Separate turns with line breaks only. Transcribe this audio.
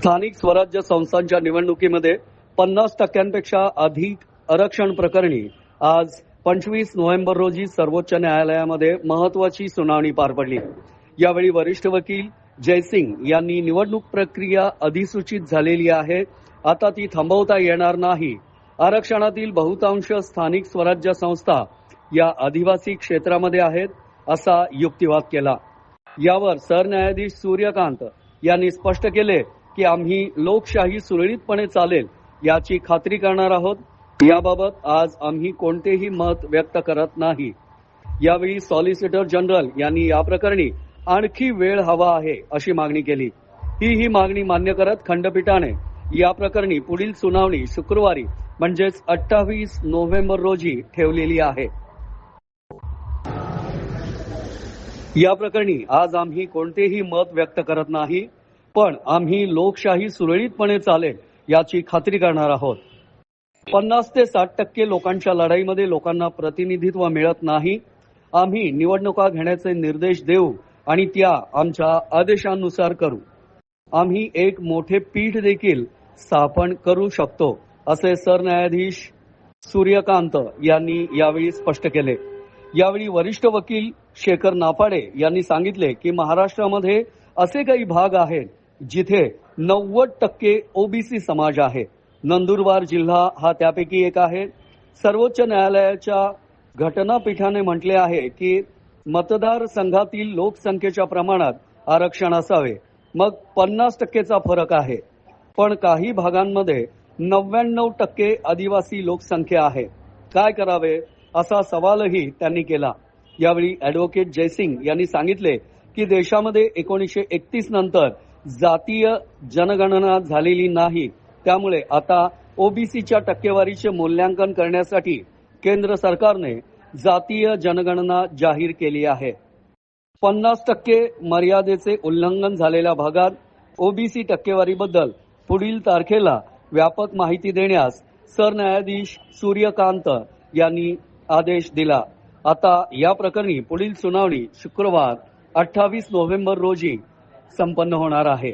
स्थानिक स्वराज्य संस्थांच्या निवडणुकीमध्ये पन्नास टक्क्यांपेक्षा अधिक आरक्षण प्रकरणी आज पंचवीस नोव्हेंबर रोजी सर्वोच्च न्यायालयामध्ये महत्वाची सुनावणी पार पडली. यावेळी वरिष्ठ वकील जयसिंग यांनी निवडणूक प्रक्रिया अधिसूचित झालेली आहे आता ती थांबवता येणार नाही. आरक्षणातील बहुतांश स्थानिक स्वराज्य संस्था या आदिवासी क्षेत्रामध्ये आहेत असा युक्तिवाद केला. यावर सरन्यायाधीश सूर्यकांत यांनी स्पष्ट केले की आम्ही लोकशाही सुरळीतपणे चालेल याची खात्री करणार आहोत. याबाबत आज आम्ही कोणतेही मत व्यक्त करत नाही. यावेळी सॉलिसिटर जनरल यांनी या प्रकरणी आणखी वेळ हवा आहे अशी मागणी केली. ही ही मागणी मान्य करत खंडपीठाने या प्रकरणी पुढील सुनावणी शुक्रवारी म्हणजेच अठ्ठावीस नोव्हेंबर रोजी ठेवलेली आहे. या प्रकरणी आज आम्ही कोणतेही मत व्यक्त करत नाही. पण आम्ही लोकशाही सुरळीतपणे चालेल याची खात्री करणार आहोत. पन्नास ते साठ टक्के लोकांच्या लढाईमध्ये लोकांना प्रतिनिधित्व मिळत नाही. आम्ही निवडणुका घेण्याचे निर्देश देऊ आणि त्या आमच्या आदेशानुसार करू. आम्ही एक मोठे पीठ देखील स्थापन करू शकतो असे सरन्यायाधीश सूर्यकांत यांनी यावेळी स्पष्ट केले. यावेळी वरिष्ठ वकील शेखर नापाडे यांनी सांगितले की महाराष्ट्रामध्ये असे काही भाग आहेत जिथे नव्वद टक्के ओबीसी समाज आहे. नंदुरबार जिल्हा हा त्यापैकी एक आहे. सर्वोच्च न्यायालयाच्या घटनापीठाने म्हटले आहे की मतदारसंघातील लोकसंख्येच्या प्रमाणात आरक्षण असावे. मग पन्नास टक्केचा फरक आहे. पण काही भागांमध्ये नव्याण्णव टक्के आदिवासी लोकसंख्या आहे. काय करावे असा सवालही त्यांनी केला. यावेळी अॅडव्होकेट जयसिंग यांनी सांगितले की देशामध्ये एकोणीसशे एकतीस नंतर जातीय जनगणना झालेली नाही. त्यामुळे आता ओबीसीच्या टक्केवारीचे मूल्यांकन करण्यासाठी केंद्र सरकारने जातीय जनगणना जाहीर केली आहे. पन्नास टक्के मर्यादेचे उल्लंघन झालेल्या भागात ओबीसी टक्केवारीबद्दल पुढील तारखेला व्यापक माहिती देण्यास सरन्यायाधीश सूर्यकांत यांनी आदेश दिला. आता या प्रकरणी पुढील सुनावणी शुक्रवार अठ्ठावीस नोव्हेंबर रोजी संपन्न होणार आहे.